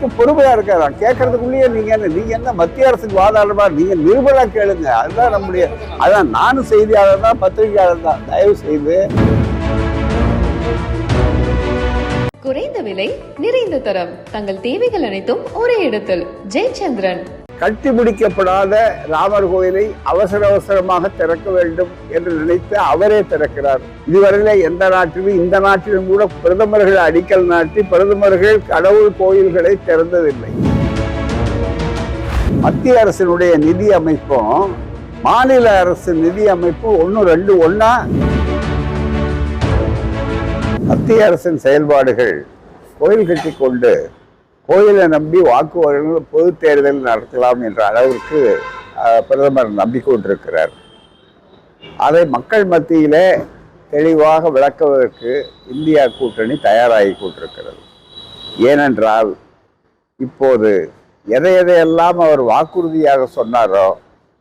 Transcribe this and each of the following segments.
பொறுமையா இருக்காரா. கேட்கறதுக்குள்ளேயே நீங்க என்ன நீங்க என்ன மத்திய அரசுக்கு வாதாடுமா நீங்க நிருபரா கேளுங்க. அதுதான் நம்முடைய அதான் நானும் செய்தியாளர் தான் பத்திரிகையாளர் தான். தயவு செய்து. குறைந்த விலை நிறைந்த தரம். தங்கள் தேவைகள் அனைத்தும் ஒரே இடத்தில். ஜெயச்சந்திரன். கட்டி முடிக்கப்படாத ராமர் கோயிலை அவசர அவசரமாக திறக்க வேண்டும் என்று நினைத்து அவரே திறக்கிறார். இதுவரையில எந்த நாட்டிலும் இந்த நாட்டிலும் கூட பிரதமர்கள் அடிக்கல் நாட்டி பிரதமர்கள் கடவுள் கோயில்களை திறந்ததில்லை. மத்திய அரசினுடைய நிதி அமைப்பும் மாநில அரசு நிதி அமைப்பும் ஒன்று ரெண்டு ஒன்னா மத்திய அரசின் செயல்பாடுகள் கோயில் கட்டி கொண்டு கோயிலை நம்பி வாக்குவாதங்கள் பொது தேர்தல் நடத்தலாம் என்ற அளவிற்கு பிரதமர் நம்பிக்கொண்டிருக்கிறார் அதை மக்கள் மத்தியிலே தெளிவாக விளக்குவதற்கு இந்தியா கூட்டணி தயாராகி கொண்டிருக்கிறது. ஏனென்றால் இப்போது எதை எதையெல்லாம் அவர் வாக்குறுதியாக சொன்னாரோ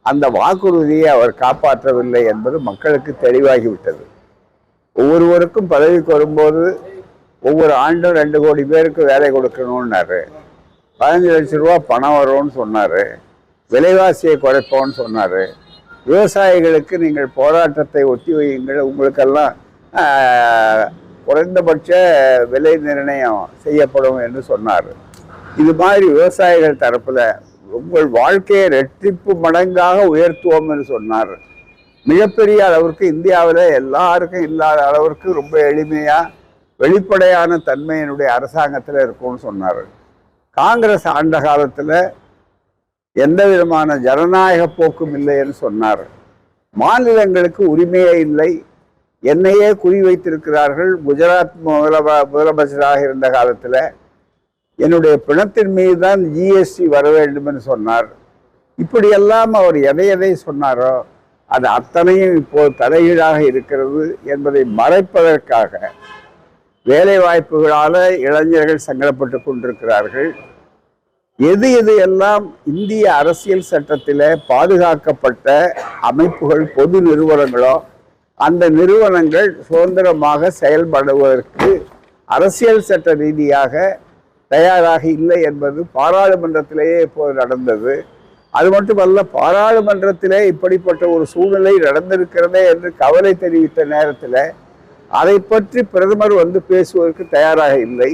அந்த வாக்குறுதியை அவர் காப்பாற்றவில்லை என்பது மக்களுக்கு தெளிவாகிவிட்டது. ஒவ்வொருவருக்கும் பதவிக்கு வரும்போது ஒவ்வொரு ஆண்டும் ரெண்டு கோடி பேருக்கு வேலை கொடுக்கணும்னாரு. பதினஞ்சு லட்சம் ரூபா பணம் வரும்னு சொன்னார். விலைவாசியை குறைப்போம்னு சொன்னார். விவசாயிகளுக்கு நீங்கள் போராட்டத்தை ஒத்தி வையுங்கள். உங்களுக்கெல்லாம் குறைந்தபட்ச விலை நிர்ணயம் செய்யப்படும் என்று சொன்னார். இது மாதிரி விவசாயிகள் தரப்பில் உங்கள் வாழ்க்கையை ரெட்டிப்பு மடங்காக உயர்த்துவோம் என்று சொன்னார். மிகப்பெரிய அளவிற்கு இந்தியாவில் எல்லாருக்கும் இல்லாத அளவிற்கு ரொம்ப எளிமையாக வெளிப்படையான தன்மையினுடைய அரசாங்கத்தில் இருக்கும்னு சொன்னார். காங்கிரஸ் ஆண்ட காலத்தில் எந்த விதமான ஜனநாயக போக்கும் இல்லைன்னு சொன்னார். மாநிலங்களுக்கு உரிமையே இல்லை. என்னையே குறி வைத்திருக்கிறார்கள். குஜராத் முதலம முதலமைச்சராக இருந்த காலத்தில் என்னுடைய பிணத்தின் மீது தான் ஜிஎஸ்டி வர வேண்டும் என்று சொன்னார். இப்படியெல்லாம் அவர் எதை எதை சொன்னாரோ அது அத்தனையும் இப்போது தலைகீழாக இருக்கிறது என்பதை மறைப்பதற்காக வேலை வாய்ப்புகளால் இளைஞர்கள் சங்கடப்பட்டு கொண்டிருக்கிறார்கள். எது எது எல்லாம் இந்திய அரசியல் சட்டத்தில் பாதுகாக்கப்பட்ட அமைப்புகள் பொது நிறுவனங்களோ அந்த நிறுவனங்கள் சுதந்திரமாக செயல்படுவதற்கு அரசியல் சட்ட ரீதியாக தயாராக இல்லை என்பது பாராளுமன்றத்திலேயே இப்போது நடந்தது. அது மட்டுமல்ல பாராளுமன்றத்திலே இப்படிப்பட்ட ஒரு சூழ்நிலை நடந்திருக்கிறதே என்று கவலை தெரிவித்த நேரத்தில் அதை பற்றி பிரதமர் வந்து பேசுவதற்கு தயாராக இல்லை.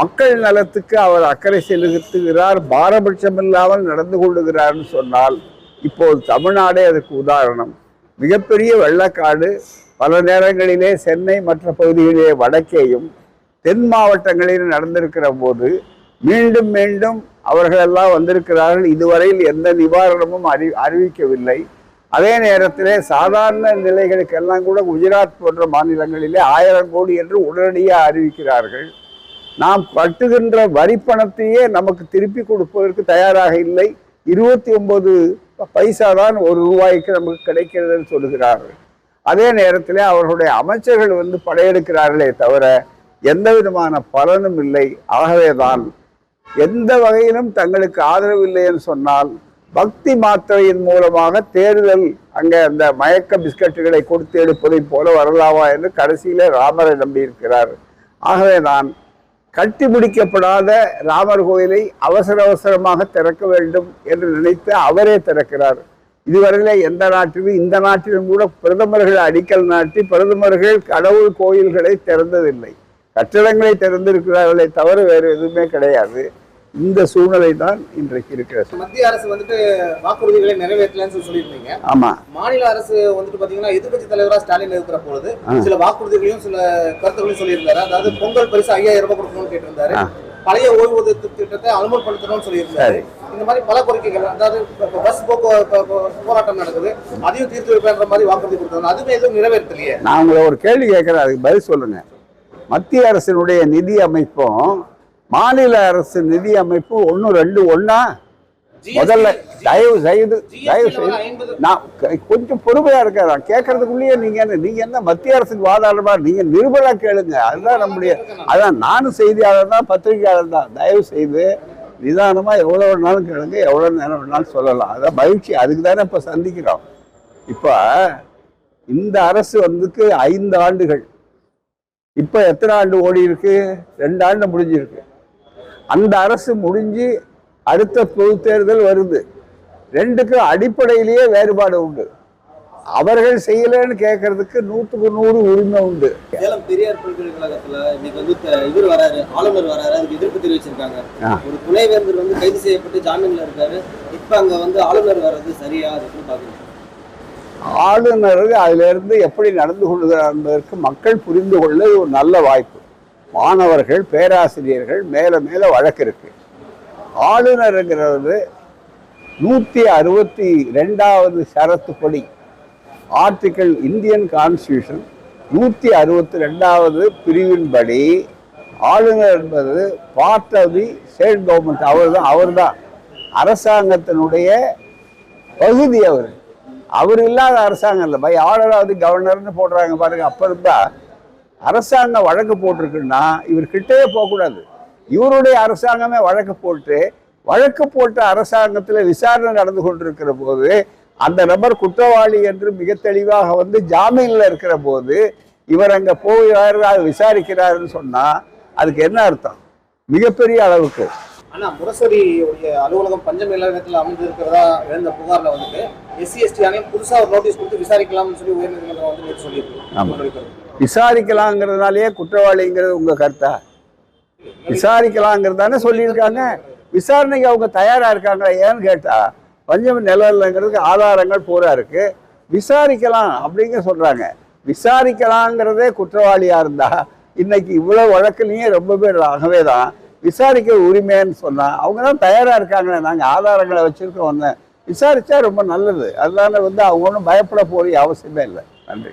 மக்கள் நலத்துக்கு அவர் அக்கறை செலுத்துகிறார் பாரபட்சம் இல்லாமல் நடந்து கொள்ளுகிறார்னு சொன்னால் இப்போது தமிழ்நாடே அதுக்கு உதாரணம். மிகப்பெரிய வெள்ளக்காடு பல நேரங்களிலே சென்னை மற்ற பகுதிகளிலே வடக்கேயும் தென் மாவட்டங்களில் நடந்திருக்கிற போது மீண்டும் மீண்டும் அவர்களெல்லாம் வந்திருக்கிறார்கள். இதுவரையில் எந்த நிவாரணமும் அறி அறிவிக்கவில்லை. அதே நேரத்திலே சாதாரண நிலைகளுக்கெல்லாம் கூட குஜராத் போன்ற மாநிலங்களிலே ஆயிரம் கோடி என்று உடனடியாக அறிவிக்கிறார்கள். நாம் கட்டுகின்ற வரி பணத்தையே நமக்கு திருப்பி கொடுப்பதற்கு தயாராக இல்லை. இருபத்தி ஒன்பது பைசா தான் ஒரு ரூபாய்க்கு நமக்கு கிடைக்கிறதுன்னு சொல்லுகிறார்கள். அதே நேரத்தில் அவர்களுடைய அமைச்சர்கள் வந்து படையெடுக்கிறார்களே தவிர எந்த விதமான பலனும் இல்லை. ஆகவே தான் எந்த வகையிலும் தங்களுக்கு ஆதரவு இல்லை என்று சொன்னால் பக்தி மாத்திரையின் மூலமாக தேர்தல் அங்கே அந்த மயக்க பிஸ்கட்டுகளை கொடுத்து எடுப்பதைப் போல வரலாமா என்று கடைசியிலே ராமரை நம்பியிருக்கிறார். ஆகவேதான் கட்டி முடிக்கப்படாத ராமர் கோயிலை அவசர அவசரமாக திறக்க வேண்டும் என்று நினைத்து அவரே திறக்கிறார். இதுவரையில எந்த நாட்டிலும் இந்த நாட்டிலும் கூட பிரதமர்கள் அடிக்கல் நாட்டி பிரதமர்கள் கடவுள் கோயில்களை திறந்ததில்லை. கட்டிடங்களை திறந்திருக்கிறார்களே தவிர வேறு எதுவுமே கிடையாது. இந்த சூழ்நிலை தான் இன்றைக்கு இருக்கிறது. மத்திய அரசு வந்துட்டு வாக்குறுதிகளை நிறைவேற்றலன்னு சொல்லி சொல்லியிருந்தீங்க. ஆமா. மாநில அரசு வந்துட்டு பாத்தீங்கன்னா எதிர்க்கட்சி தலைவரா ஸ்டாலின் இருக்கிற பொழுது. சில வாக்குறுதிகளையும் சில கருத்துக்களையும் சொல்லியிருந்தாரு. அதாவது பொங்கல் பரிசு ஐயாயிரம் ரூபாய் கொடுக்கணும்னு கேட்டிருந்தாரு. பழைய ஓய்வூதிய திட்டத்தை அமல்படுத்தணும்னு சொல்லியிருந்தாரு. இந்த மாதிரி பல கோரிக்கைகள் அதாவது பஸ் போராட்டம் நடக்குது. அதையும் தீர்த்து வைப்பேன்ற மாதிரி வாக்குறுதி கொடுத்தாங்க. அதுவும் எதுவும் நிறைவேற்றலையே. நான் உங்களை ஒரு கேள்வி கேட்கிறேன் அதுக்கு பதில் சொல்லுங்க. மத்திய அரசினுடைய நிதி அமைப்பும் மாநில அரசு நிதி அமைப்பும் ஒன்று ரெண்டு ஒண்ணா? முதல்ல தயவு செய்து தயவு செய்து. நான் கொஞ்சம் பொறுமையா இருக்கிறேன் கேட்கறதுக்குள்ளேயே நீங்க என்ன நீங்க என்ன மத்திய அரசுக்கு வாதாடுறமா நீங்க நிருபரா கேளுங்க. அதுதான் நம்முடைய அதான் நானும் செய்தியாளர் தான் பத்திரிகையாளர் தான். தயவு செய்து நிதானமா எவ்வளவு வேணாலும் கேளுங்க. எவ்வளவு நேரம் வேணாலும் சொல்லலாம். அதான் மகிழ்ச்சி. அதுக்கு தானே இப்ப சந்திக்கிறோம். இப்ப இந்த அரசு வந்துக்கு ஐந்து ஆண்டுகள். இப்ப எத்தனை ஆண்டு ஓடி இருக்கு ரெண்டு ஆண்டு முடிஞ்சிருக்கு. அந்த அரசு முடிஞ்சு அடுத்த பொது தேர்தல் வருது. ரெண்டுக்கும் அடிப்படையிலேயே வேறுபாடு உண்டு. அவர்கள் செய்யலைன்னு கேட்கறதுக்கு நூற்றுக்கு நூறு உரிமை உண்டு. சேலம் பெரியார் பல்கலைக்கழகத்துல இன்னைக்கு வந்து இவர் வராரு ஆளுநர் வராரு அதுக்கு எதிர்ப்பு தெரிவிச்சிருக்காங்க. ஒரு துணைவேந்தர் வந்து கைது செய்யப்பட்டு ஜாமீன்ல இருக்காரு. இப்ப அங்க வந்து ஆளுநர் வர்றது சரியா எப்படி பாக்குறீங்க. ஆளுநர் அதிலிருந்து எப்படி நடந்து கொள்கிறார் என்பதற்கு மக்கள் புரிந்து கொள்ள ஒரு நல்ல வாய்ப்பு. மாணவர்கள் பேராசிரியர்கள் மேலே மேலே வழக்கு இருக்கு. ஆளுநருங்கிறது நூற்றி அறுபத்தி ரெண்டாவது ஷரத்துப்படி ஆர்டிக்கல் இந்தியன் கான்ஸ்டியூஷன் நூற்றி அறுபத்தி ரெண்டாவது பிரிவின்படி ஆளுநர் என்பது part of the state government அவர் தான் அவர் தான் அரசாங்கத்தினுடைய பகுதி அவர். அவர் இல்லாத அரசாங்கம் இல்லை. பை ஆர்டர் ஆஃப் தி கவர்னர்னு போடுறாங்க பாருங்க. அப்போ இருந்தால் அரசாங்கம் வழக்கு போட்டிருக்குன்னா இவர் கிட்டே போகக்கூடாது. இவருடைய அரசாங்கமே வழக்கு போட்டு வழக்கு போட்ட அரசாங்கத்தில் விசாரணை நடந்து கொண்டிருக்கிற போது அந்த நபர் குற்றவாளி என்று மிக தெளிவாக வந்து ஜாமீனில் இருக்கிற போது இவர் அங்கே போகிறாரு அதை விசாரிக்கிறாருன்னு சொன்னா அதுக்கு என்ன அர்த்தம்? மிகப்பெரிய அளவுக்கு. ஆனா முரசொலி அலுவலகம் பஞ்சம் இலக்கத்தில் அமைந்திருக்கிறதா எழுந்த புகார்ல வந்துட்டு எஸ்சி எஸ்டி ஆணையம் புதுசா ஒரு நோட்டீஸ் கொடுத்து விசாரிக்கலாம்னு சொல்லி உயர்நீதிமன்றம் வந்து ஆமா. சொல்லியிருக்கு விசாரிக்கலாங்கிறதுனாலேயே குற்றவாளிங்கிறது உங்க கருத்தா? விசாரிக்கலாங்கிறது தானே சொல்லியிருக்காங்க. விசாரணைக்கு அவங்க தயாரா இருக்காங்க ஏன்னு கேட்டா பஞ்சம் நிலவில்லைங்கிறதுக்கு ஆதாரங்கள் பூரா இருக்கு. விசாரிக்கலாம் அப்படிங்க சொல்றாங்க. விசாரிக்கலாங்கிறதே குற்றவாளியா இருந்தா இன்னைக்கு இவ்வளவு வழக்குலயும் ரொம்ப பேர் ஆகவே தான் விசாரிக்க உரிமைன்னு சொன்னா அவங்க தான் தயாரா இருக்காங்களே நாங்க ஆதாரங்களை வச்சிருக்கோம் ஒன்று விசாரிச்சா ரொம்ப நல்லது. அதனால வந்து அவங்க ஒன்றும் பயப்பட போறிய அவசியமே இல்லை. நன்றி.